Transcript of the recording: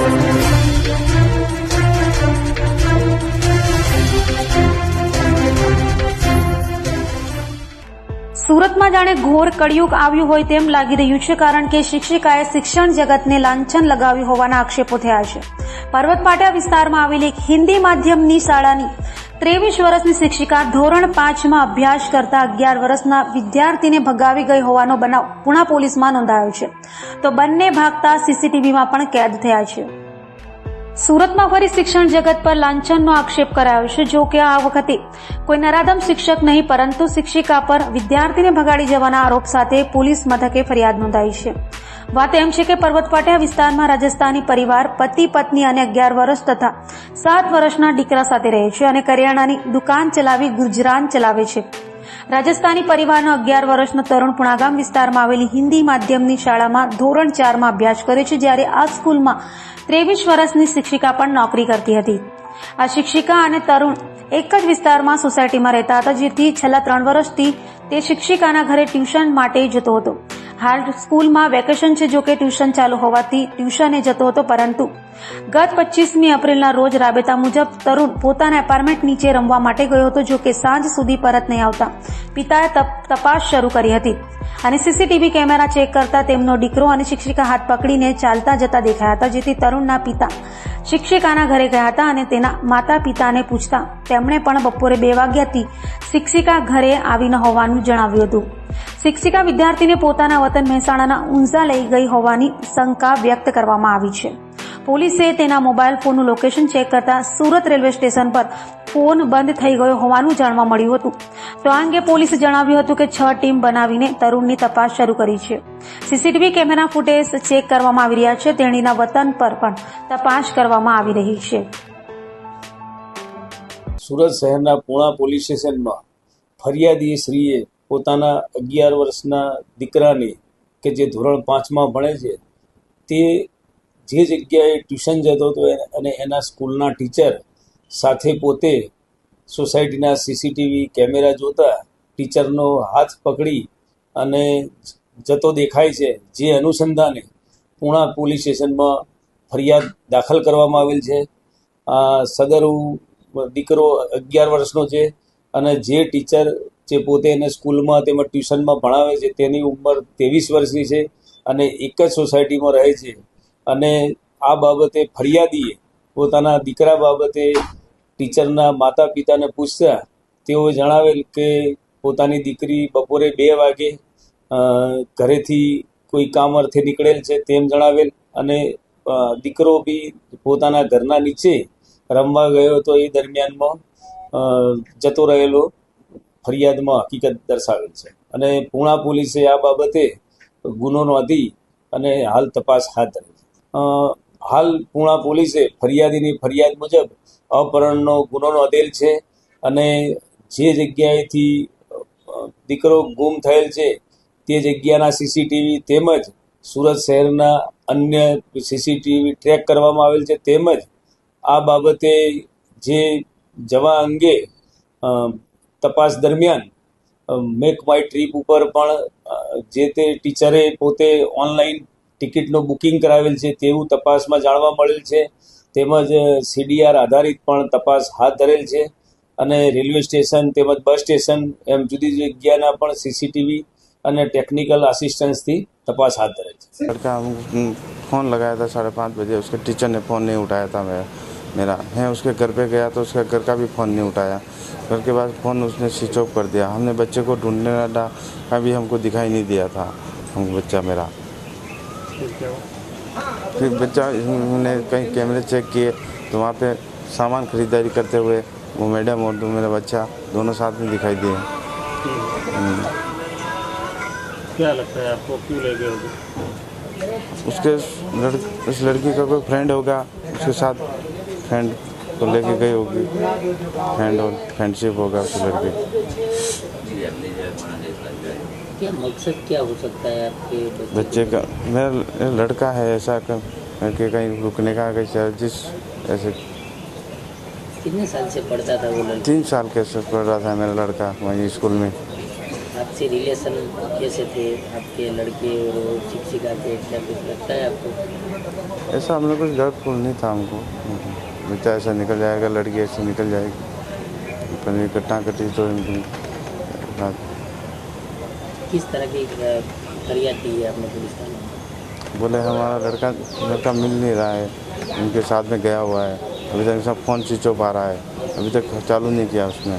Thank you. સુરતમાં જાણે ઘોર કળિયુગ આવ્યું હોય તેમ લાગી રહ્યું છે કારણ કે શિક્ષિકાએ શિક્ષણ જગતને લાંછન લગાવ્યું હોવાના આક્ષેપો થયા છે. પર્વતપાટિયા વિસ્તારમાં આવેલી એક હિન્દી માધ્યમની શાળાની ત્રેવીસ વર્ષની શિક્ષિકા ધોરણ પાંચમાં અભ્યાસ કરતા અગિયાર વર્ષના વિદ્યાર્થીને ભગાવી ગઈ હોવાનો બનાવ પુણા પોલીસમાં નોંધાયો છે. તો બંને ભાગતા સીસીટીવીમાં પણ કેદ થયા છે. સુરતમાં ફરી શિક્ષણ જગત પર લાંછનનો આક્ષેપ કરાયો છે. જો કે આ વખતે કોઈ નરાધમ શિક્ષક નહીં, પરંતુ શિક્ષિકા પર વિદ્યાર્થીને ભગાડી જવાના આરોપ સાથે પોલીસ મથકે ફરિયાદ નોંધાઈ છે. વાત એમ છે કે પર્વતપાટિયા વિસ્તારમાં રાજસ્થાની પરિવાર પતિ, પત્ની અને અગિયાર વર્ષ તથા સાત વર્ષના દીકરા સાથે રહે છે અને કરિયાણાની દુકાન ચલાવી ગુજરાન ચલાવે છે. રાજસ્થાની પરિવારનો અગિયાર વર્ષનો તરુણ પુણાગામ વિસ્તારમાં આવેલી હિન્દી માધ્યમની શાળામાં ધોરણ ચારમાં અભ્યાસ કરે છે, જ્યારે આ સ્કૂલમાં ત્રેવીસ વર્ષની શિક્ષિકા પણ નોકરી કરતી હતી. આ શિક્ષિકા અને તરુણ એક જ વિસ્તારમાં સોસાયટીમાં રહેતા હતા, જેથી છેલ્લા ત્રણ વર્ષથી તે શિક્ષિકાના ઘરે ટ્યુશન માટે જતો હતો. હાલ સ્કૂલમાં વેકેશન છે જોકે ટ્યુશન ચાલુ હોવાથી ટ્યુશને જતો હતો પરંતુ ગત પચીસમી એપ્રિલના રોજ રાબેતા મુજબ તરુણ પોતાના એપાર્ટમેન્ટ નીચે રમવા માટે ગયો હતો જોકે સાંજ સુધી પરત નહીં આવતા. પિતાએ તપ- તપાસ શરૂ કરી હતી અને સીસીટીવી કેમેરા ચેક કરતા તેમનો દીકરો અને શિક્ષિકા હાથ પકડીને ચાલતા જતા દેખાયા હતા, જેથી તરુણના પિતા શિક્ષિકાના ઘરે ગયા હતા અને તેના માતા પિતાને પૂછતા. તેમણે પણ બપોરે બે વાગ્યાથી શિક્ષિકા ઘરે આવી ન હોવાનું જણાવ્યું હતું. શિક્ષિકા વિદ્યાર્થીને પોતાના વતન મહેસાણાના ઊંઝા લઈ ગઈ હોવાની શંકા વ્યક્ત કરવામાં આવી છે. પોલીસે તેના મોબાઈલ ફોનનું લોકેશન ચેક કરતા સુરત રેલવે સ્ટેશન પર ફોન બંધ થઈ ગયો હોવાનું જાણવા મળ્યું હતું. તો આ અંગે પોલીસે જણાવ્યું હતું કે છ ટીમ બનાવીને તરુણની તપાસ શરૂ કરી છે. સીસીટીવી કેમેરા ફૂટેજ ચેક કરવામાં આવી રહ્યા છે. તેણીના વતન પર પણ તપાસ કરવામાં આવી રહી છે. સુરત શહેરના પોલીસ સ્ટેશનમાં ફરિયાદી શ્રીએ પોતાના અગિયાર વર્ષના દીકરાને કે જે ધોરણ પાંચમાં ભણે છે, તે જે જગ્યાએ ટ્યુશન જતો હતો અને એના સ્કૂલના ટીચર સાથે પોતે સોસાયટીના સીસીટીવી કેમેરા જોતા ટીચરનો હાથ પકડી અને જતો દેખાય છે, જે અનુસંધાને પૂણા પોલીસ સ્ટેશનમાં ફરિયાદ દાખલ કરવામાં આવેલ છે. સદરુ દીકરો અગિયાર વર્ષનો છે અને જે ટીચર જે પોતે એને સ્કૂલમાં તેમજ ટ્યુશનમાં ભણાવે છે, તેની ઉંમર ત્રેવીસ વર્ષની છે અને એક જ સોસાયટીમાં રહે છે. અને આ બાબતે ફરિયાદીએ પોતાના દીકરા બાબતે ટીચરના માતા પિતાને પૂછતા, તેઓએ જણાવેલ કે પોતાની દીકરી બપોરે બે વાગે ઘરેથી કોઈ કામ અર્થે નીકળેલ છે તેમ જણાવેલ અને દીકરો બી પોતાના ઘરના નીચે રમવા ગયો હતો એ દરમિયાનમાં જતો રહેલો. ફરિયાદમાં હકીકત દર્શાવેલ છે. અને પૂણા પોલીસે આ બાબતે ગુનો નોંધી અને હાલ તપાસ હાથ ધરી છે. હાલ પૂણા પોલીસે ફરિયાદીની ફરિયાદ મુજબ અપહરણનો ગુનો નોંધેલ છે અને જે જગ્યાએથી દીકરો ગુમ થયેલ છે તે જગ્યાના સીસીટીવી તેમજ સુરત શહેરના અન્ય સીસીટીવી ટ્રેક કરવામાં આવેલ છે તેમજ આ બાબતે જે જવા અંગે તપાસ દરમિયાન અ, મેક માય ટ્રીપ ઉપર પણ અ, જે તે ટીચરે પોતે ઓનલાઈન ટિકિટનું બુકિંગ કરાવેલ છે તેવું તપાસમાં જાણવા મળેલ છે તેમજ સીડીઆર આધારિત પણ તપાસ હાથ ધરેલ છે અને રેલવે સ્ટેશન તેમજ બસ સ્ટેશન એમ જુદી જુદી જગ્યાના પણ સીસીટીવી અને ટેકનિકલ આસિસ્ટન્સથી તપાસ હાથ ધરેલ છે लड़का हम फ़ोन लगाया था साढ़े पाँच बजे उसके टीचर ने फ़ोन नहीं उठाया था मेरा मेरा। है उसके घर पे गया तो उसके घर का भी फ़ोन नहीं उठाया। घर के बाद फ़ोन उसने स्विच ऑफ़ कर दिया। हमने बच्चे को ढूँढने लगा अभी हमको दिखाई नहीं दिया था हमको बच्चा मेरा। फिर बच्चा हमने कहीं कैमरे चेक किए तो वहाँ पे सामान खरीदारी करते हुए वो मैडम और मेरा बच्चा दोनों साथ में दिखाई दिए। हम्म। क्या लगता है आपको क्यों ले गए उसके लड़, उस लड़की का कोई फ्रेंड होगा उसके साथ फ्रेंड को लेके गई होगी। फ्रेंड और फ्रेंडशिप होगा उस लड़के क्या मकसद क्या हो सकता है आपके बच्चे बच्चे का मेरा लड़का है ऐसा क- कि कहीं रुकने का कहीं चार्जिस ऐसे। कितने साल से पढ़ता था वो लड़का? तीन साल के से पढ़ रहा था मेरा लड़का वहीं स्कूल में। आपसे रिलेशन कैसे थे? आपके लड़के और शिक्षिका के क्या कुछ लगता है आपको? ऐसा हमने कुछ डर फूल नहीं था हमको। बेटा ऐसा निकल जाएगा लड़की ऐसे निकल जाएगी। पनीर कट्टा कटी तो इनकी किस तरह की है आपने पुलिस थाने बोले हमारा लड़का लड़का मिल नहीं रहा है। उनके साथ में गया हुआ है। अभी तक सब फ़ोन स्विच ऑफ़ आ रहा है। अभी तक चालू नहीं किया उसने।